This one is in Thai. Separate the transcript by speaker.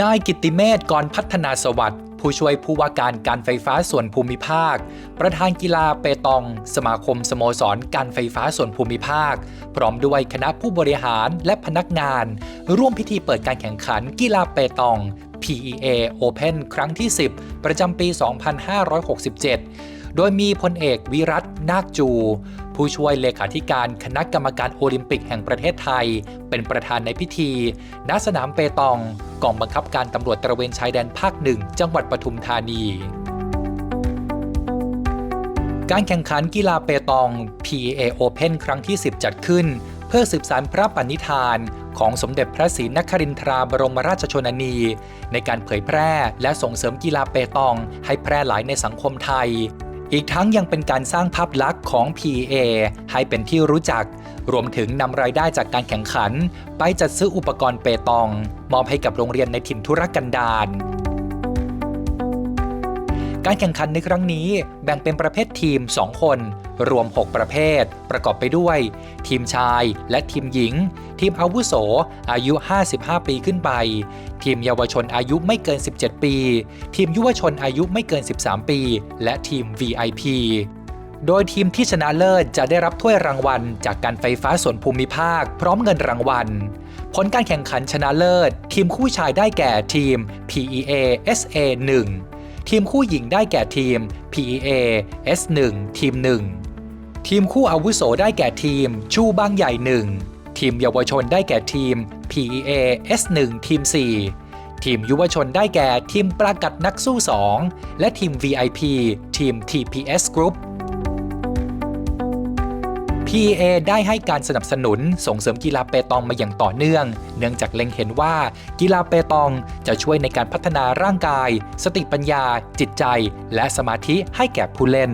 Speaker 1: นายกิติเมธกรพัฒนาสวัสดิ์ผู้ช่วยผู้ว่าการการไฟฟ้าส่วนภูมิภาค ประธานกีฬาเปตอง สมาคมสโมสรการไฟฟ้าส่วนภูมิภาค พร้อมด้วยคณะผู้บริหารและพนักงาน ร่วมพิธีเปิดการแข่งขันกีฬาเปตอง PEA Open ครั้งที่ 10 ประจำปี 2567 โดยมีพลเอกวิรัตนาคจู ผู้ช่วยเลขาธิการคณะกรรมการโอลิมปิกแห่งประเทศไทย เป็นประธานในพิธี ณ สนามเปตอง กองบังคับการตำรวจตระเวนชายแดนภาคหนึ่ง จังหวัดปทุมธานีการแข่งขันกีฬาเปตอง P.A. Open ครั้งที่ 10 จัดขึ้น เพื่อสืบสานพระปณิธาน ของสมเด็จพระศรีนครินทราบรมราชชนนี ในการเผยแพร่และส่งเสริมกีฬาเปตอง ให้แพร่หลายในสังคมไทย อีกทั้งยังเป็นการสร้างภาพลักษณ์ของ PA ให้เป็นที่รู้จัก รวมถึงนำรายได้จากการแข่งขัน ไปจัดซื้ออุปกรณ์เปตอง มอบให้กับโรงเรียนในถิ่นทุรกันดาร การแข่งขันในครั้งนี้แบ่งเป็นประเภททีม 2 คน รวม 6 ประเภท ประกอบไปด้วย ทีมชายและทีมหญิง ทีมอาวุโส อายุ 55 ปีขึ้นไป ทีมเยาวชนอายุไม่เกิน 17 ปี ทีมยุวชนอายุไม่เกิน 13 ปี และทีม VIP โดยทีมที่ชนะเลิศจะได้รับถ้วยรางวัล จากการไฟฟ้าส่วนภูมิภาค พร้อมเงินรางวัล ผลการแข่งขันชนะเลิศ ทีมคู่ชายได้แก่ทีม PEA SA 1 ทีมคู่หญิงได้แก่ทีม PEA S1 ทีม 1 ทีมคู่อาวุโสได้แก่ทีม ชูบางใหญ่ 1 ทีมเยาวชนได้แก่ทีม PEA S1 ทีม 4 ทีมยุวชนได้แก่ทีมประกัดนักสู้ 2 และทีม VIP ทีม TPS Group PEA ได้ให้การสนับสนุนส่งเสริมกีฬาเปตองมาอย่างต่อเนื่อง เนื่องจากเล็งเห็นว่ากีฬาเปตองจะช่วยในการพัฒนาร่างกาย สติปัญญา จิตใจ และสมาธิให้แก่ผู้เล่น